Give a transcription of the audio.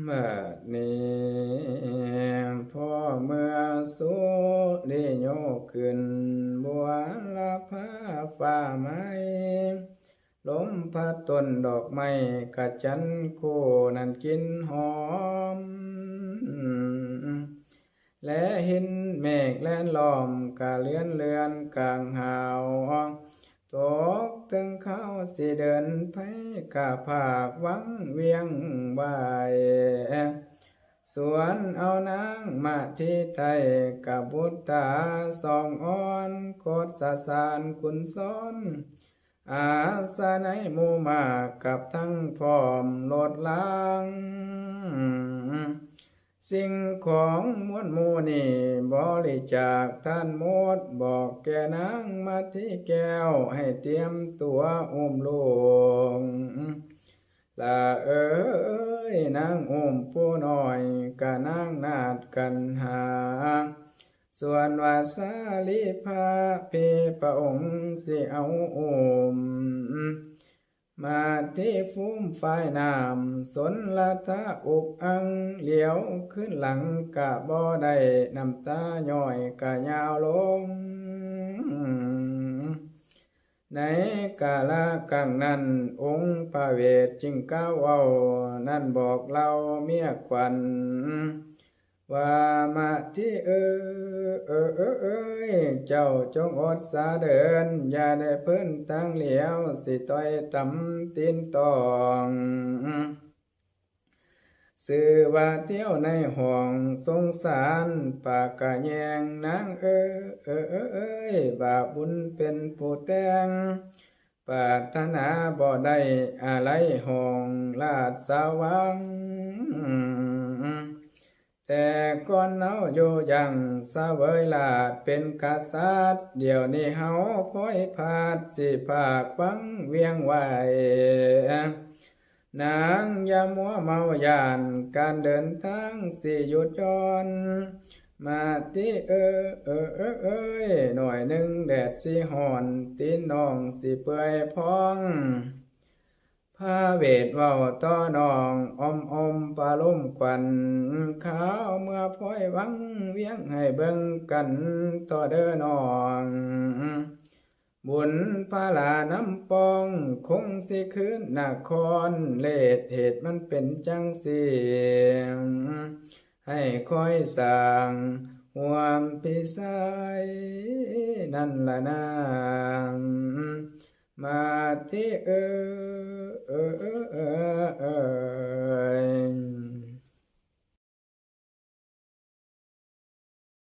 เมื่อนี้พ่อเมื่อสุริโยขึ้นบัวละผ้าฟ้าไม้ลมพัดต้นดอกไม้กระจันโคนั่นกินหอม และเห็นเมฆแล่นล้อมกะเลือนเลือนกลางหาวตกถึงเขา สิเดินไปกะภาคหวังเวียงไหวสวนเอานางมาที่ไทยกับบุตตาสองอ่อนโคตรสสารคุณซ้อนอาสาในหมู่มากับทั้งพร้อมโลดล้าง สิ่งของมวลมูนี่บริจาคท่านมดบอกแกนางมาที่แก้วให้เตรียมตัวอุ้มลูกละเอ้ยนางอุ้มผู้น้อยกะนางนาดกันหา ส่วนวาสาลิภาเพพระองค์สิเอาอุ้ม มาที่ฟุ้มฝ่ายน้ำสนละทะอุกอังเหลียวขึ้นหลังกะบ่ได้น้ำตาย่อยกะยาวลงในกาลกังนั้น องค์พระเวทจึงก้าวเอา นั่นบอกเราเมียขวัญ ว่ามาที่เออเออเออเอยเจ้าจงอดสาเดิน อย่าได้เพิ่นตั้งเหลียว สิต้อยตำตีนตองสื่อว่าเที่ยวในห้องสงสารปากกะแยงนางเออเออเออเอยบาปบุญเป็นผู้แต่งปรารถนาบ่ได้อะไรห้องลาดสาวัง แต่ก่อนเนาอยู่ยังสะเวยลาดเป็นกษัตริย์เดี๋ยวนี้เฮาพ้อยพาดสิภาคฟังเวียงไหวนางยามัวเมายานการเดินทางสิหยุดย้อนมาที่เออเออเออเอ้ยหน่อยหนึ่งแดดสิห่อนตีนน้องสิเปื่อยพอง พาเวทเว้าต่อนองอมอมปลาลุ่มควันขาวเมื่อพ้อยวังเวียงให้เบิ่งกันต่อเด้อนอง บุญพาลาน้ำปอง คงสิคืนนครเลดเหตุมันเป็นจังเสียง ให้คอยสั่งหวมพิสัยนั่นละนาง มาเทเออเออเออเออ